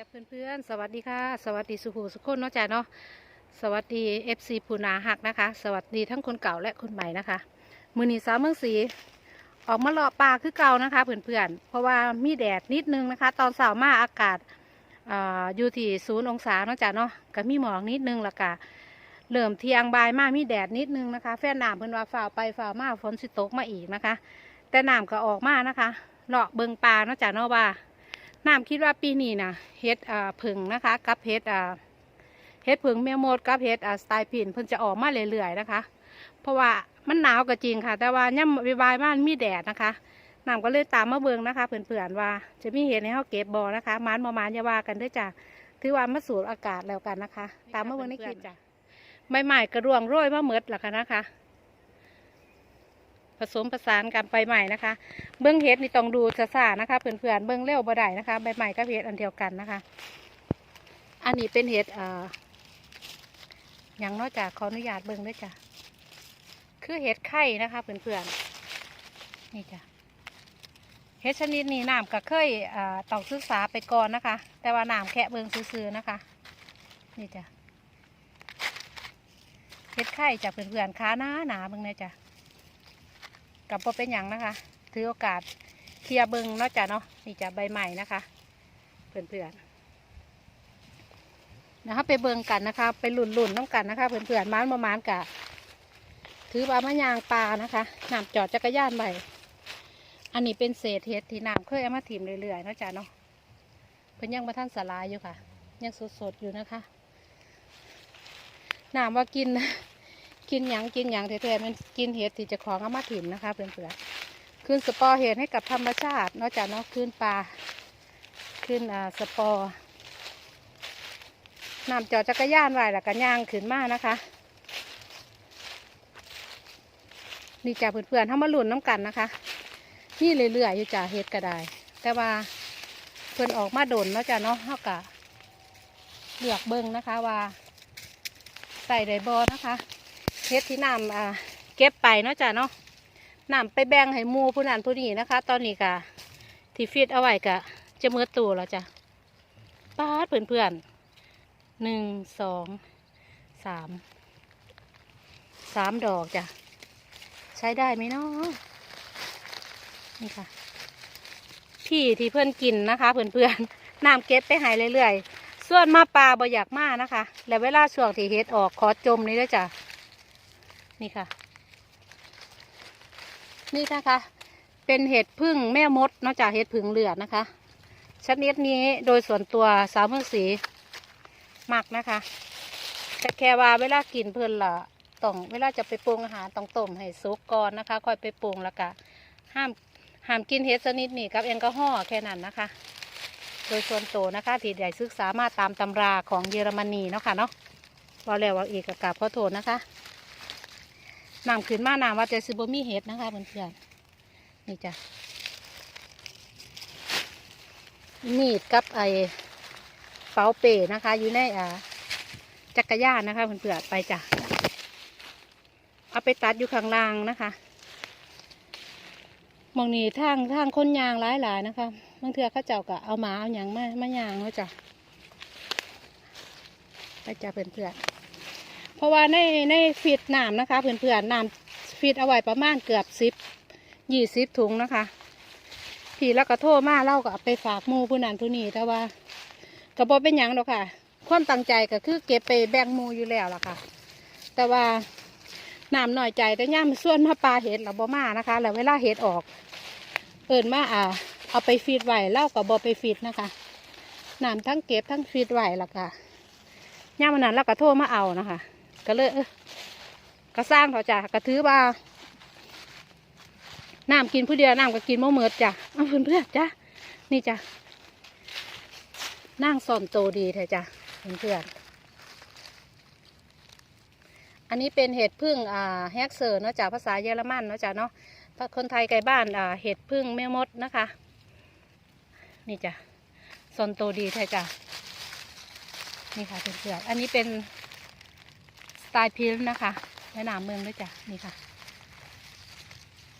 จ้าเพื่อนๆ สวัสดีค่ะ สวัสดีสุภูสุขคนเนาะจ้าเนาะ สวัสดี FC ปูนาหักนะคะ สวัสดีทั้งคนเก่าและคนใหม่นะคะ มือนีสาวเมืองสีออกมาเลาะป่าคือเก่านะคะเพื่อนๆ เพราะว่ามีแดดนิดนึงนะคะ ตอนเสาร์มาอากาศอ่าอยู่ที่ศูนย์องศาเนาะจ้าเนาะก็มีหมอกนิดนึงละกะเริ่มเทียงบายมามีแดดนิดนึงนะคะ แฟนหน้ำเพิ่อนว่าฝ่าวไปฝ่าวมาฝนสิตกมาอีกนะคะ แต่หน้ำก็ออกมานะคะเลาะเบิงปลาเนาะจ้าเนาะว่า น้ำคิดว่าปีนี้นะเฮ็ดอ่าผึ่งนะคะ กับเฮ็ดอ่าเฮ็ดผึ่งแมวโมดกับเฮ็ดอ่าสไตล์พินเพิ่นจะออกมาเรื่อยๆนะคะ เพราะว่ามันหนาวก็จริงค่ะ แต่ว่าย่ำวายบ้านมีแดดนะคะน้ำก็เลยตามมาเบิงนะคะเพื่อนๆว่า จะมีเห็ดในเฮาเก็บบอนะคะมานประมาณอย่าว่ากันเด้วยจ้ะถือว่ามาสูดอากาศแล้วกันนะคะ ตามมาเบิงในคลิปจ้ะใหม่ๆกระรวงโรยมาเมดล่ะค่ะนะคะ ผสมผสานกันไปใหม่นะคะ เบื้องเฮ็ดนี่ต้องดูซาๆนะคะเพื่อนๆเบื้องเร็วบ่ได้นะคะใบใหม่กับเฮ็ดอันเดียวกันนะคะ อันนี้เป็นเฮ็ดเอ่ออย่างนอกจากขออนุญาตเบื้องด้วยจ้ะคือเฮ็ดไข่นะคะเพื่อนๆนี่จ้ะเฮ็ดชนิดนี้น้ำก็เคยอ่อต้องศึกษาไปก่อนนะคะ แต่ว่าน้ำแค่เบื้องซื่อๆนะคะ นี่จ้ะเฮ็ดไข่จากเพื่อนๆค้าหนาหนาเบื้องเลยจ้ะ กับพเป็นอย่างนะคะ ถือโอกาสเคลียร์เบิงนอกจากเนาะนี่จะใบใหม่นะคะ เพื่อนๆนะคะไปเบิงกันนะคะ ไปหลุนหลุนๆน้ำกันนะคะ เพื่อนๆม้านประมาณกะถือว่ามะยางปลานะคะน้ำจอดจักรยานไปอันนี้เป็นเศษเห็ดที่น้ำเคยเอามาถิ่มเรื่อยๆนอกจากเนาะเพิ่นยังมาท่านสลายอยู่ค่ะ ยังสดๆอยู่นะคะน้ำว่ากิน กินหยังกินหยังแท้ๆมันกินเห็ดที่จะของเอามาถิ่มนะคะเพื่อนๆคืนสปอร์เห็ดให้กับธรรมชาติ นอกจากนอกคืนปลาคืนอ่าสปอร์นำจอดจักรยานไว้แล้วกันย่างขึ้นมานะคะนี่จ้าเพื่อนๆเขามาหลุนน้ำกันนะคะนี่เรื่อยๆอยู่จ้าเห็ดก็ได้ แต่ว่าเพื่อนออกมาโดนเนาะจ้าเนาะเขากะเลือกเบิ้งนะคะว่าใส่ไดบอนะคะ เฮ็ดที่น้ำเก็บไปเนาะจ้ะเนาะน้ำไปแบ่งให้มูผู้นั้นผู้นี้นะคะ ตอนนี้กะที่ฟีดเอาไว้กะจะมือตูแล้วจ้ะป้าเพื่อนเพื่อนๆหนึ่งสองสามสามดอกจ้ะใช้ได้ไหมเนาะนี่ค่ะพี่ที่เพื่อนกินนะคะเพื่อนเพื่อนๆน้ำเก็บไปหายเรื่อยๆส่วนมาปลาบ่อยากมานะคะ แล้วเวลาช่วงที่เฮ็ดออกขอจมนี่ด้วยจ้ะ นี่ค่ะ นี่นะคะ เป็นเห็ดพึ่งแม่มดนอกจากเห็ดพึ่งเหลือดนะคะ ชนิดนี้โดยส่วนตัวสาวเมืองสีมักนะคะ แต่แค่ว่าเวลากินเพื่อนละต้องเวลาจะไปปรุงอาหารต้องต้มให้สุกก่อนนะคะ ค่อยไปปรุงแล้วก็ห้ามห้ามกินเห็ดชนิดนี้กับแอลกอฮอล์แค่นั้นนะคะ โดยส่วนตัวนะคะที่ได้ศึกษามาตามตำราของเยอรมนีเนาะค่ะเนาะว่าแล้วว่าอีกกับกาบขอโทษนะคะ น้ำขึ้นมาน้ำว่าจะซิบมีเห็ดนะคะเพื่อนๆนี่จ้ะมีดกับไอเป๋าเป๋นะคะ อยู่ในอ่าจักรยานนะคะเพื่อนๆไปจ้ะเอาไปตัดอยู่ข้างล่างนะคะมองนี้ทางทางคนยางหลายๆนะคะบางเทือเขาเจ้าก็เอาหมาเอาหยังมามายางเขาจ้ะไปจ้ะเพื่อนๆ เพราะว่าในในฟีดน้ำนะคะเพื่อนๆน้ำฟีดเอาไว้ประมาณเกือบสิบยี่สิบถุงนะคะพี่แล้วก็โทษมาเล่าก็ไปฝากมูผู้นั้นผู้นี้แต่ว่ากระบอกเป็นยังหรอกค่ะ ความตั้งใจก็คือเก็บไปแบ่งมูอยู่แล้วล่ะค่ะ แต่ว่าน้ำหน่อยใจแต่ย่ามนส่วนมาปลาเห็ดเราบ่มานะคะแล้วเวลาเห็ดออก เอินมาอ่า เอาไปฟีดไหวเล่ากับบอไปฟีดนะคะน้ำทั้งเก็บทั้งฟีดไหวล่ะค่ะย่ามันนั้นเราก็โทรมาเอานะคะ ก็เลยก็สร้างเขาจ้ะก็ถือว่าน้ำกินผู้เดียวน้ำก็กินมะเมิดจ้ะเอาเพื่อนเพื่อนจ้ะนี่จ้ะนั่งซ่อนโตดีเถอะจ้ะเพื่อนเพื่อนอันนี้เป็นเห็ดพึ่งอ่าแฮกเซอร์เนาะจ้ะภาษาเยอรมันเนาะจ้ะเนาะถ้าคนไทยไกลบ้านอ่าเห็ดพึ่งแม่มดนะคะ นี่จ้ะซ่อนโตดีเถอะจ้ะนี่ค่ะเพื่อนๆอันนี้เป็น ตล์พิลนะคะแม่น้ำเมืองด้วยจ้ะนี่ค่ะ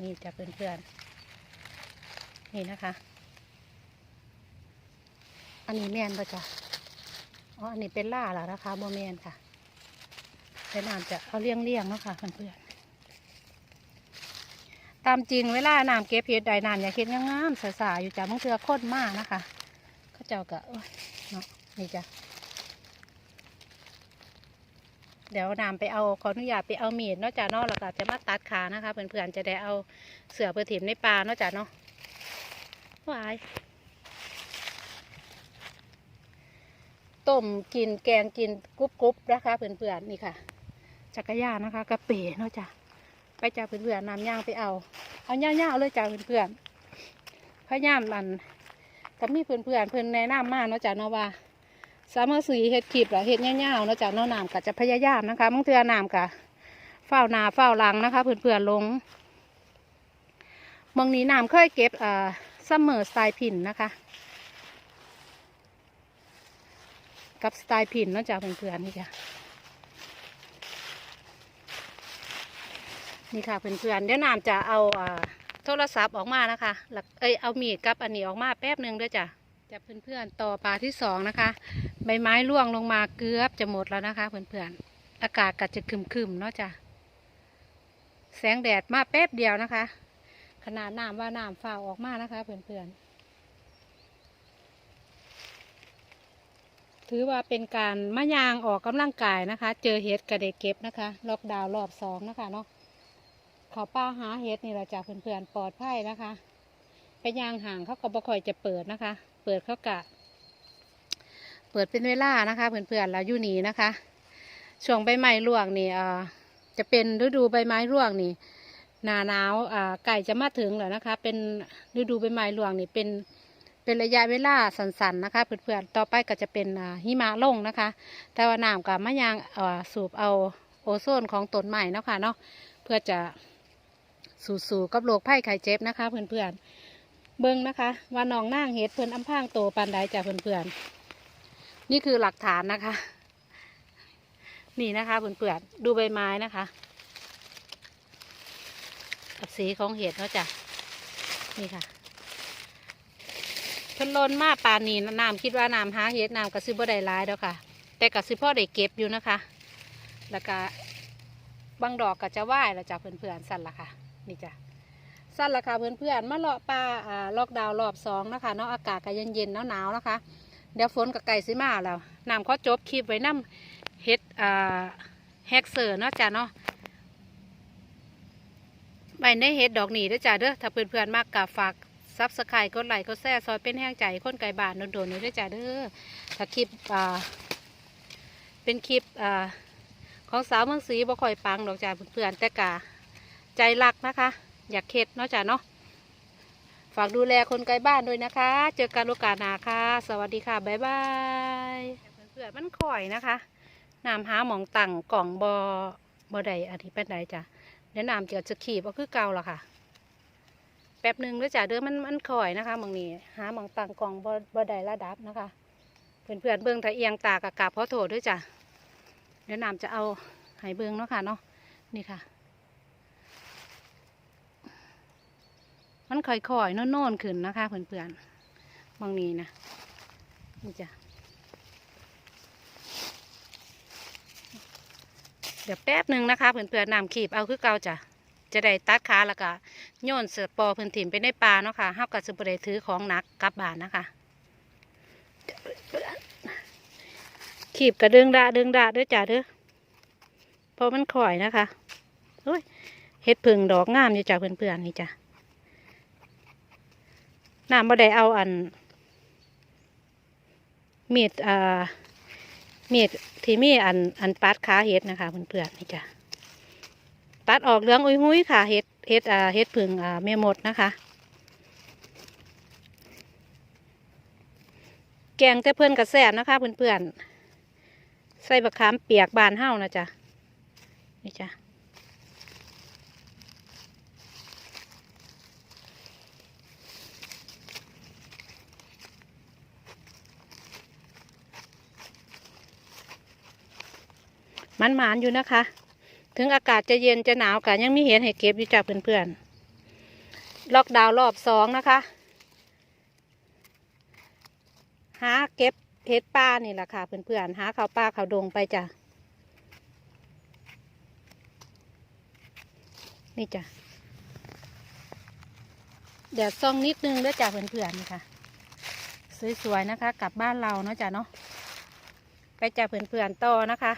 นี่จะเพื่อนๆนี่นะคะ อันนี้แมนปะจ๊ะอ๋ออันนี้เป็นล่าแล้วนะคะโมแมนค่ะแต่น้ำจะเอาเลี้ยงเลี้ยงเนาะค่ะเพื่อนๆตามจริงเวลาน้ำเก็บเห็ดใดน้ำอย่าเห็ดงามๆสาๆอยู่จ้ะบางเทือข้นมากนะคะ เขาเจ้าก็เนาะนี่จ้ะ เดี๋ยวน้ำไปเอาขออนุญาตไปเอามีดนาะจ้ะเนาะแล้วก็จะมาตัดขานะคะเพื่อนๆจะได้เอาเสือไปถิ่มในปลานาะจ้ะเนาะวายต้มกินแกงกินกรุบกรุบๆนะคะเพื่อนๆนี่ค่ะ จักรยานนะคะกระเป๋เนาะจ้ะไปจ้าเพื่อนๆนำย่างไปเอาเอาย่างๆเลยจ้าเพื่อนๆพยายามมันก็มีเพื่อนๆเพื่อนแนะนำมาเนาะจ้ะเนาะว่า สามารถสีเฮ็ดคลิปหรือเฮ็ดย่าๆนะจ้ะเนาะน้ำก็จะพยายามนะคะบางเทื่อนน้ำก็เฝ้านาเฝ้าลังนะคะเพื่อนๆลงมองนี้น้ำเคยเก็บอ่าซัมเมอร์สไตล์พินนะคะ กับสไตล์พินนะจ้ะเพื่อนๆนี่จ้ะนี่ค่ะเพื่อนๆเดี๋ยวน้ำจะเอาอ่าโทรศัพท์ออกมานะคะแล้วเอ้ยเอามีดกับอันนี้ออกมาแป๊บหนึ่งเด้วยจ้ะจะเพื่อนๆต่อปลาที่สองนะคะ ใบไม้ร่วงลงมาเกือบจะหมดแล้วนะคะเพื่อนๆ อากาศก็จะคึมๆเนาะจ้ะ แสงแดดมาแป๊บเดียวนะคะ ขนาดน้ำว่าน้ำฝ่าออกมานะคะเพื่อนๆ ถือว่าเป็นการมะยางออกกำลังกายนะคะ เจอเห็ดกระเดกเก็บนะคะ ล็อกดาวน์รอบสองนะคะเนาะเขาป้าหาเห็ดนี่เราจากเพื่อนๆ ปลอดภัยนะคะ ไปยางห่างเขาก็บ่ค่อยจะเปิดนะคะ เปิดเขากะ เปิดเป็นเวลานะคะเพื่อนๆเราอยู่นี่นะคะ ช่วงใบไม้ร่วงนี่อ่าจะเป็นฤดูใบไม้ร่วงนี่หนาหนาวอ่าไก่จะมาถึงแล้วนะคะ เป็นฤดูใบไม้ร่วงนี่เป็นเป็นระยะเวลาสั้นๆนะคะเพื่อนๆต่อไปก็จะเป็นหิมะลงนะคะ แต่ว่าน้ำกับมะยางอ่าสูบเอาโอโซนของต้นไม้เนะคะเนาะเพื่อจะสู่ๆกับโรคภัยไข้เจ็บนะคะเพื่อนๆเบิ้งนะคะว่าน้องนางเห็ดเพื่อนอำพางโตปานใดจากเพื่อนๆ นี่คือหลักฐานนะคะ นี่นะคะเพื่อนๆดูใบไม้นะคะกับสีของเห็ดเนาะจ้ะนี่ค่ะเพิ่นล้นมาปานนี้น้ำคิดว่าน้ำหาเฮ็ดน้ำกระซิบ่ได้หลายแล้วค่ะ แต่กระซิพ่อได้เก็บอยู่นะคะ แล้วก็บางดอกก็จะไหว้แล้วจ้ะเพื่อนๆสั่นละค่ะ นี่จ้ะสั่นละค่ะเพื่อนๆมาเลาะปลาอ่าล็อกดาวน์รอบสองนะคะเนาะอากาศก็เย็นๆหนาวๆนะคะ เดี๋ยวฝนกับไก่สิมาแล้วน้ำเขาจบคลิปไว้น้ำเฮ็ดอ่าแฮกเซอร์เนาะจ้ะเนาะใบในเฮ็ดดอกหนีเด้อจ้ะเด้อถ้าเพื่อนๆมากกะฝากซับสไครต์กดไลค์กดแชร์ซอยเป็นแห้งใจคนไก่บานโดนๆนี่ด้วยจ้าเด้อถ้าคลิปอ่าเป็นคลิปอ่าของสาวเมืองศรีบ่ค่อยปังดอกจ้าเพื่อนๆแต่กะใจรักนะคะ อยากเข็ดเนาะจ้าเนาะ ฝากดูแลคนไกลบ้านด้วยนะคะ เจอกันโอกาสหน้าค่ะ สวัสดีค่ะ บ๊ายบายเพื่อนๆมันข่อยนะคะน้ำหาหมองตังกล่องบอบอใดอาทิตย์เป็นใดจ้ะเดี๋ยวน้ำจะจะขีบเอาคือเก่าละค่ะ แป๊บหนึ่งแล้วจ้ะเด้อมันมันคอยนะคะมองนี้หาหมองตังกล่องบ่บ่ได้ระดับนะคะ เพื่อนเพื่อนๆเบิ้งถ้าเอียงตากะกาบเพราะโถด้วยจ้ะเดี๋ยวน้ำจะเอาให้เบิ้งเนาะค่ะเนาะนี่ค่ะ มันค่อยๆโน่นๆขึ้นนะคะเพื่อนๆหมองนี้นะนี่จ้ะเดี๋ยวแป๊บหนึ่งนะคะเพื่อนๆนำขีบเอาคือเก่าจ้ะจะได้ตัดขาแล้วก็โยนเสือปอพื้นถิ่นไปในป่าเนาะค่ะเฮากับสุบได้ถือของหนักกลับบ้านนะคะขีบกระดึงดาดึงดาด้วยจ้าเด้อพราะมันข่อยนะคะโอ้ยเฮ็ดผึ่งดอกงามอยู่จ้าเพื่อนๆนี่จ้ะ น้ำบ่ได้เอาอัน มีดอ่ามีดที่มีอันอันปัดขาเฮ็ดนะคะเพื่อนๆนี่จ้ะตัดออกเหลืองอุ้ยหุ้ยค่ะเห็ดเห็ดอ่าเห็ดผึ่งอ่าเมหมดนะคะ แกงแต่เพื่อนกระแสบนะคะเพื่อนๆใส่บะขามเปียกบานเฮ้านะจ๊ะนี่จ้ะ มันหมานอยู่นะคะ ถึงอากาศจะเย็นจะหนาวกันยังมีเห็นให้เก็บอยู่จากเพื่อนๆ ล็อกดาวน์รอบสองนะคะ หาเก็บเห็ดป่านี่แหละค่ะเพื่อนๆ หาข้าวป่าข้าวดงไปจ้ะ นี่จ้ะเดี๋ยวซองนิดนึงด้วยจ้ะเพื่อนๆนี่ค่ะสวยๆนะคะ กลับบ้านเราเนาะจ้ะเนาะไปจ้ะเพื่อนๆต่อนะคะ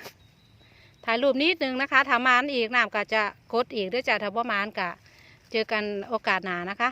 ถ่ายรูปนิดนึงนะคะถ้ามานอีกน้ำก็จะคดอีกด้วยจ้ะถ้าว่ามานก็เจอกันโอกาสหนานะคะ